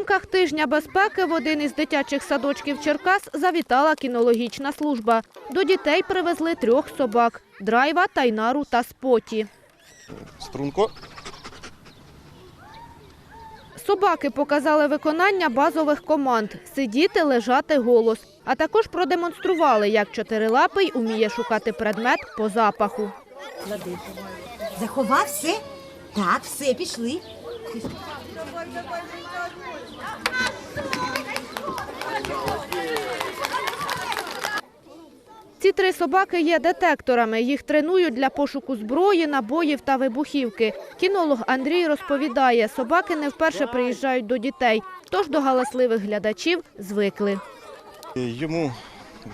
рамках тижня безпеки в один із дитячих садочків Черкас завітала кінологічна служба. До дітей привезли трьох собак – драйва, тайнару та споті. Струнко. Собаки показали виконання базових команд – сидіти, лежати, голос. А також продемонстрували, як чотирилапий уміє шукати предмет по запаху. Заховав все? Так, все, пішли. Ці три собаки є детекторами. Їх тренують для пошуку зброї, набоїв та вибухівки. Кінолог Андрій розповідає, собаки не вперше приїжджають до дітей, тож до галасливих глядачів звикли. Йому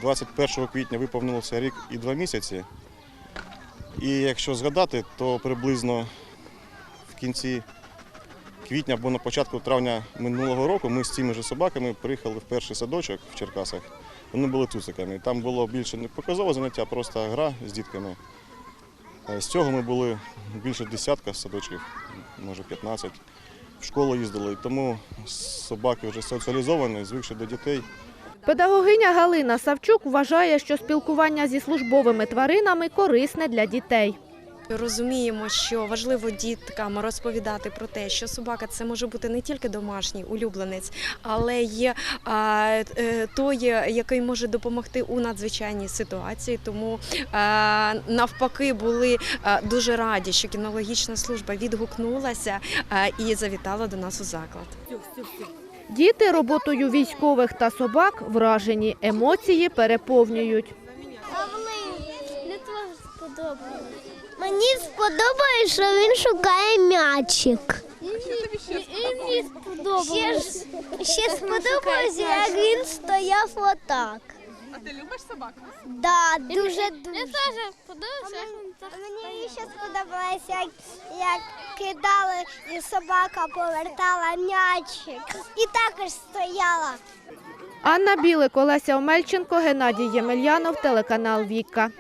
21 квітня виповнилося рік і два місяці. І якщо згадати, то приблизно в кінці квітня або на початку травня минулого року ми з цими ж собаками приїхали в перший садочок в Черкасах. Вони були цуциками. Там було більше не показове заняття, просто гра з дітками. Е, З цього ми були більше десятка садочків, може 15. В школу їздили, і тому собаки вже соціалізовані, звикші до дітей. Педагогиня Галина Савчук вважає, що спілкування зі службовими тваринами корисне для дітей. Розуміємо, що важливо діткам розповідати про те, що собака це може бути не тільки домашній улюбленець, але є е, той, який може допомогти у надзвичайній ситуації. Тому навпаки були дуже раді, що кінологічна служба відгукнулася і завітала до нас у заклад. Діти роботою військових та собак вражені, емоції переповнюють. Мені сподобалось. Мені сподобалось, що він шукає м'ячик. І мені сподобалось. Ще, ще сподобалось, як він стояв отак. А ти любиш собак? Да, дуже дуже. Мені теж сподобалося. Мені ще сподобалось, як, як кидали і собака повертала м'ячик. І також стояла. Анна Білик, Олеся Омельченко, Геннадій Ємельянов, телеканал Віка.